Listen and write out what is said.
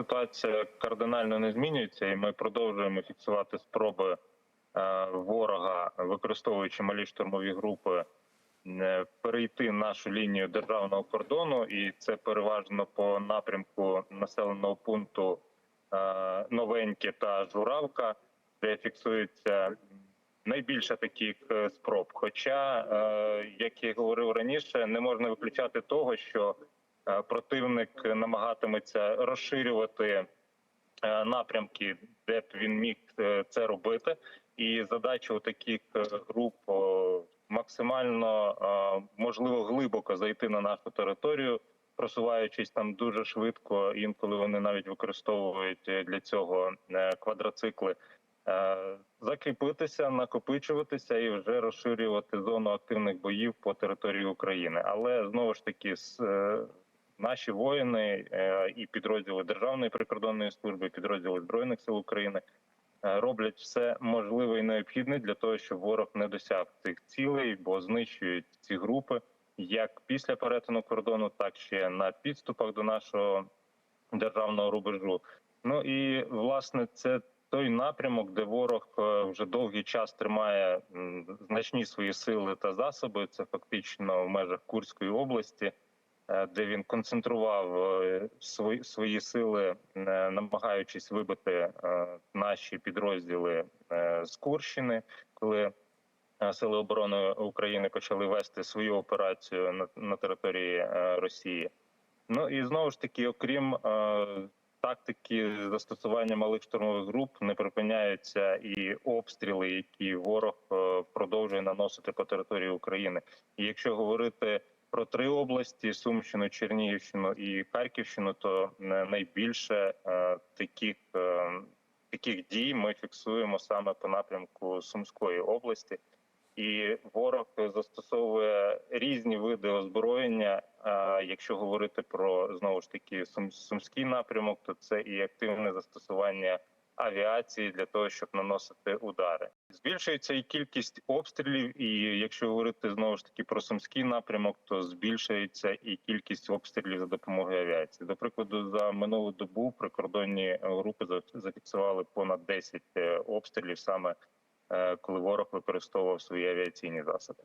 Ситуація кардинально не змінюється, і ми продовжуємо фіксувати спроби е, ворога, використовуючи малі штурмові групи, е, перейти нашу лінію державного кордону, і це переважно по напрямку населеного пункту е, Новеньке та Журавка, де фіксується найбільше таких спроб. Хоча, як я говорив раніше, не можна виключати того, що противник намагатиметься розширювати е, напрямки, де б він міг е, це робити. І задача у таких е, груп максимально е, можливо глибоко зайти на нашу територію, просуваючись там дуже швидко. Інколи вони навіть використовують е, для цього е, квадроцикли. Е, Закріпитися, накопичуватися і вже розширювати зону активних боїв по території України. Але знову ж таки, е, наші воїни е, і підрозділи Державної прикордонної служби, підрозділи збройних сил України е, роблять все можливе і необхідне для того, щоб ворог не досяг цих цілей, бо знищують ці групи як після перетину кордону, так ще на підступах до нашого державного рубежу. Ну і власне це той напрямок, де ворог е, вже довгий час тримає значні свої сили та засоби. Це фактично в межах Курської області, де він концентрував е, свої, свої сили, е, намагаючись вибити е, наші підрозділи е, з Курщини, коли е, Сили оборони України почали вести свою операцію на, на території е, Росії. Ну і знову ж таки, окрім е, тактики застосування малих штурмових груп, не припиняються і обстріли, які ворог е, продовжує наносити по території України. І якщо говорити про три області: Сумщину, Чернігівщину і Харківщину, то е, найбільше е, таких. е, Таких дій ми фіксуємо саме по напрямку Сумської області, і ворог застосовує різні види озброєння. Якщо говорити про знову ж таки сум- сумський напрямок, то це і активне застосування авіації для того, щоб наносити удари. Збільшується і кількість обстрілів. І якщо говорити знову ж таки про сумський напрямок, то збільшується і кількість обстрілів за допомогою авіації. До прикладу, за минулу добу прикордонні групи зафіксували понад 10 е, обстрілів саме е, коли ворог використовував свої авіаційні засоби.